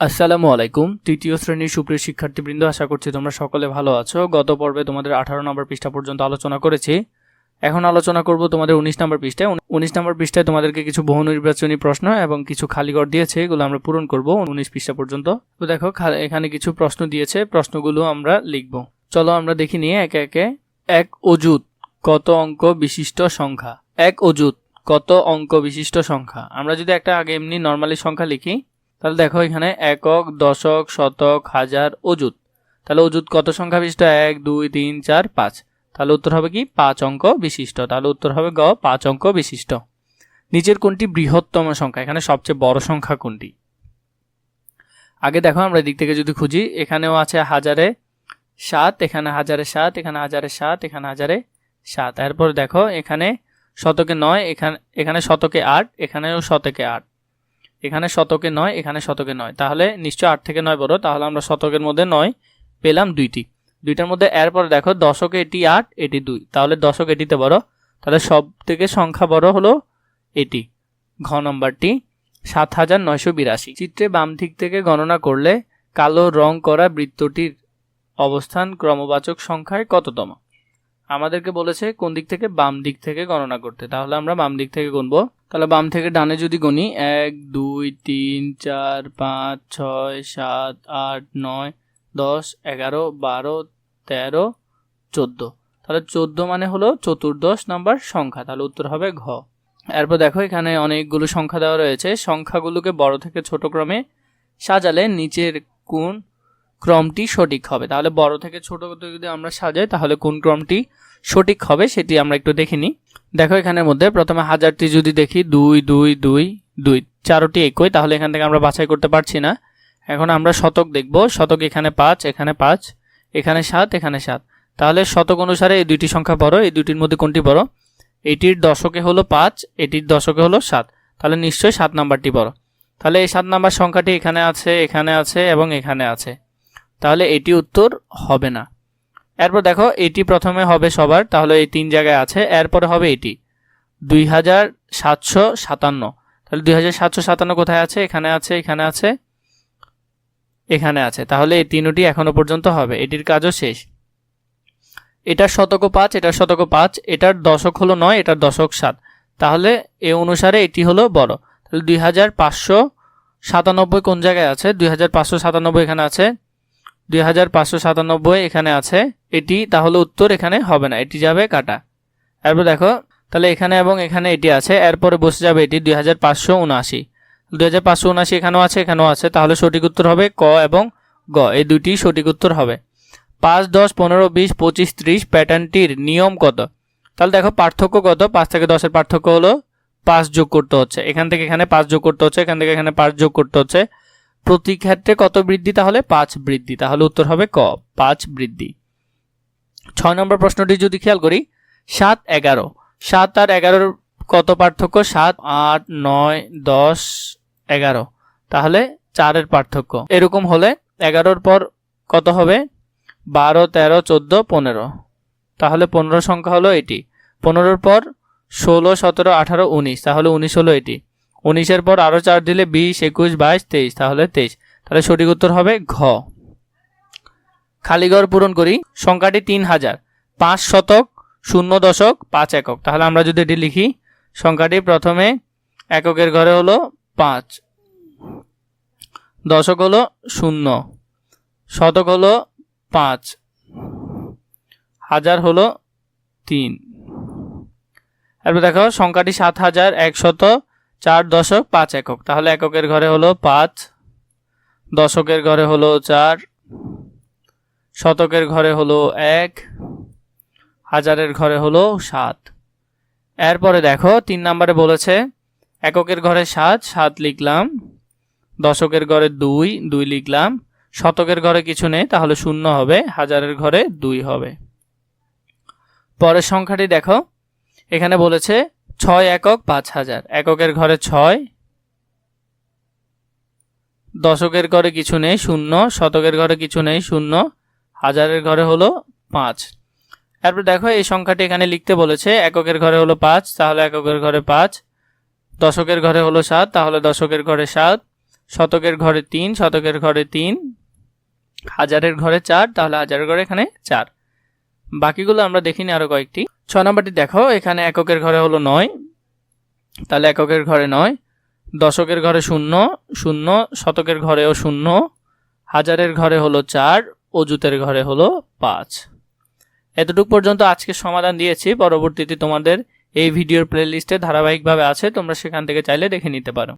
আসসালামু আলাইকুম। তৃতীয় শ্রেণির সুপ্রিয় শিক্ষার্থীবৃন্দ, আশা করছি তোমরা সকলে ভালো আছো। গত পর্বে তোমাদের আঠারো নম্বর পৃষ্ঠা পর্যন্ত আলোচনা করেছি। এখন আলোচনা করব তোমাদের উনিশ নম্বর পৃষ্ঠায়। উনিশ নম্বর পৃষ্ঠায় তোমাদেরকে কিছু বহু নির্বাচনী প্রশ্ন এবং কিছু খালিঘর দিয়েছে, এগুলো আমরা পূরণ করব উনিশ পৃষ্ঠা পর্যন্ত। তো দেখো এখানে কিছু প্রশ্ন দিয়েছে, প্রশ্নগুলো আমরা লিখব। চলো আমরা দেখি নিয়ে একে একে। এক অজুত কত অঙ্ক বিশিষ্ট সংখ্যা? এক অজুত কত অঙ্ক বিশিষ্ট সংখ্যা? আমরা যদি একটা আগে এমনি নর্মালি সংখ্যা লিখি তাহলে দেখো এখানে একক, দশক, শতক, হাজার অজুত তাহলে অজুত কত সংখ্যা বিশিষ্ট? এক, দুই, তিন, চার, পাঁচ। তাহলে উত্তর হবে কি? পাঁচ অঙ্ক বিশিষ্ট। তাহলে উত্তর হবে গ, পাঁচ অঙ্ক বিশিষ্ট। নিচের কোনটি বৃহত্তম সংখ্যা? এখানে সবচেয়ে বড় সংখ্যা কোনটি? আগে দেখো আমরা দিক থেকে যদি খুঁজি, এখানেও আছে হাজারে সাত, এখানে হাজারে সাত, এখানে হাজারে সাত, এখানে হাজারে সাত। এরপর দেখো এখানে শতকে নয়, এখানে এখানে শতকে আট, এখানেও শতকে আট। এখানে শতকে নয়, এখানে শতকে নয়। তাহলে নিশ্চয় আট থেকে নয় বড়, তাহলে আমরা শতকের মধ্যে নয় পেলাম দুইটি। দুইটার মধ্যে এরপর দেখো, দশকে এটি আট, এটি দুই। তাহলে দশক এটিতে বড়। তাহলে সব থেকে সংখ্যা বড় হলো এটি। ঘ নম্বরটি, সাত হাজার নয়শো বিরাশি। চিত্রে বাম দিক থেকে গণনা করলে কালো রং করা বৃত্তটির অবস্থান ক্রমবাচক সংখ্যায় কততম? আমাদেরকে বলেছে কোন দিক থেকে? বাম দিক থেকে গণনা করতে। তাহলে আমরা বাম দিক থেকে গুনবো। তাহলে বাম থেকে ডানে যদি গুনি এক, দুই, তিন, চার, পাঁচ, ছয়, সাত, আট, নয়, দশ, এগারো, বারো, তেরো, চোদ্দ। তাহলে চোদ্দ মানে হলো চতুর্দশ নাম্বার সংখ্যা, তাহলে উত্তর হবে ঘ। এরপর দেখো এখানে অনেকগুলো সংখ্যা দেওয়া রয়েছে, সংখ্যাগুলোকে বড় থেকে ছোট ক্রমে সাজালে নিচের কোন ক্রমটি সঠিক হবে। তাহলে বড় থেকে ছোট যদি আমরা সাজাই, তাহলে কোন ক্রমটি সঠিক হবে সেটি আমরা একটু দেখে নিই। দেখো এখানের মধ্যে প্রথমে হাজারটি যদি দেখি, দুই দুই দুই দুই, চারোটি একই, তাহলে এখান থেকে আমরা বাছাই করতে পারছি না। এখন আমরা শতক দেখব, শতক এখানে পাঁচ এখানে পাঁচ, এখানে সাত এখানে সাত। তাহলে শতক অনুসারে এই দুইটি সংখ্যা বড়, এই দুইটির মধ্যে কোনটি বড়? এটির দশকে হলো পাঁচ, এটির দশকে হলো সাত। তাহলে নিশ্চয়ই সাত নাম্বারটি বড়। তাহলে এই সাত নাম্বার সংখ্যাটি এখানে আছে এখানে আছে এবং এখানে আছে। তাহলে এটি উত্তর হবে না। এরপর দেখো, এটি প্রথমে হবে সবার, তাহলে এই তিন জায়গায় আছে, এরপরে হবে এটি। দুই হাজার সাতশো সাতান্ন। তাহলে দুই হাজার সাতশো সাতান্ন কোথায় আছে? এখানে আছে এখানে আছে এখানে আছে। তাহলে এই তিনটি এখনও পর্যন্ত হবে। এটির কাজও শেষ। এটার শতক পাঁচ, এটার শতক পাঁচ, এটার দশক হলো নয়, এটার দশক সাত। তাহলে এ অনুসারে এটি হলো বড়। তাহলে দুই হাজার পাঁচশো সাতানব্বই কোন জায়গায় আছে? দুই হাজার পাঁচশো সাতানব্বই এখানে আছে, দুই হাজার পাঁচশো সাতানব্বই এখানে আছে এটি তাহলে উত্তর এখানে হবে না, এটি যাবে কাটা। এরপর দেখো, তাহলে এখানে এবং এখানে এটি আছে, এরপরে বসে যাবে এটি দুই হাজার পাঁচশো উনআশি। দুই হাজার পাঁচশো উনআশি এখানেও আছে এখানেও আছে, তাহলে সঠিক উত্তর হবে ক এবং গ, এই দুটি সঠিক উত্তর হবে। পাঁচ, দশ, পনেরো, বিশ, পঁচিশ, ত্রিশ, প্যাটার্নটির নিয়ম কত? তাহলে দেখো, পার্থক্য কত? পাঁচ থেকে দশের পার্থক্য হলো পাঁচ যোগ করতে হচ্ছে। এখান থেকে এখানে পাঁচ যোগ করতে হচ্ছে, এখান থেকে এখানে পাঁচ যোগ করতে হচ্ছে। প্রতি ক্ষেত্রে কত বৃদ্ধি তাহলে? পাঁচ বৃদ্ধি, তাহলে উত্তর হবে ক, পাঁচ বৃদ্ধি। ছয় নম্বর প্রশ্নটি যদি খেয়াল করি, সাত এগারো। সাত আর এগারোর কত পার্থক্য? সাত, আট, নয়, দশ, এগারো। তাহলে চারের পার্থক্য। এরকম হলে এগারোর পর কত হবে? বারো, তেরো, চোদ্দ, পনেরো। তাহলে পনেরো সংখ্যা হলো এটি। পনেরোর পর ষোলো, সতেরো, আঠারো, উনিশ। তাহলে উনিশ হলো এটি। উনিশের পর আরও চার দিলে বিশ, একুশ, বাইশ, তেইশ। তাহলে তেইশ। তাহলে সঠিক উত্তর হবে ঘ। খালিঘর পূরণ করি, সংখ্যাটি তিন হাজার। পাঁচ শতক, শূন্য দশক, পাঁচ একক। তাহলে আমরা যদি এটি লিখি, সংখ্যাটি প্রথমে এককের ঘরে হলো পাঁচ। দশক হলো শূন্য। শতক হলো পাঁচ। হাজার হলো তিন। এরপর দেখো, সংখ্যাটি সাত হাজার একশত চার দশক, পাঁচ একক। তাহলে এককের ঘরে হলো পাঁচ, দশকের ঘরে হলো চার শতকের ঘরে হলো এক, হাজারের ঘরে হলো সাত। এরপরে দেখো, তিন নম্বরে বলেছে, এককের ঘরে সাত সাত লিখলাম। দশকের ঘরে দুই দুই লিখলাম। শতকের ঘরে কিছু নেই, তাহলে শূন্য হবে, হাজারের ঘরে দুই হবে। পরের সংখ্যাটি দেখো, এখানে বলেছে, ছয় একক পাঁচ হাজার। এককের ঘরে ছয়, দশকের ঘরে কিছু নেই, শূন্য। শতকের ঘরে কিছু নেই, শূন্য। হাজারের ঘরে হলো পাঁচ। এরপর দেখো, এই সংখ্যাটি এখানে লিখতে বলেছে, এককের ঘরে হলো পাঁচ, তাহলে এককের ঘরে পাঁচ। দশকের ঘরে হলো সাত, তাহলে দশকের ঘরে সাত। শতকের ঘরে তিন, শতকের ঘরে তিন। হাজারের ঘরে চার, তাহলে হাজারের ঘরে এখানে চার। বাকিগুলো আমরা দেখিনি আরও কয়েকটি। ছ নম্বরটি দেখো, এখানে এককের ঘরে হলো নয়, তাহলে এককের ঘরে নয়। দশকের ঘরে শূন্য শূন্য, শতকের ঘরেও শূন্য। হাজারের ঘরে হলো চার অজুতের ঘরে হলো পাঁচ। এতটুকু পর্যন্ত আজকে সমাধান দিয়েছি। পরবর্তীতে তোমাদের এই ভিডিওর প্লেলিস্টে ধারাবাহিকভাবে আছে, তোমরা সেখান থেকে চাইলে দেখে নিতে পারো।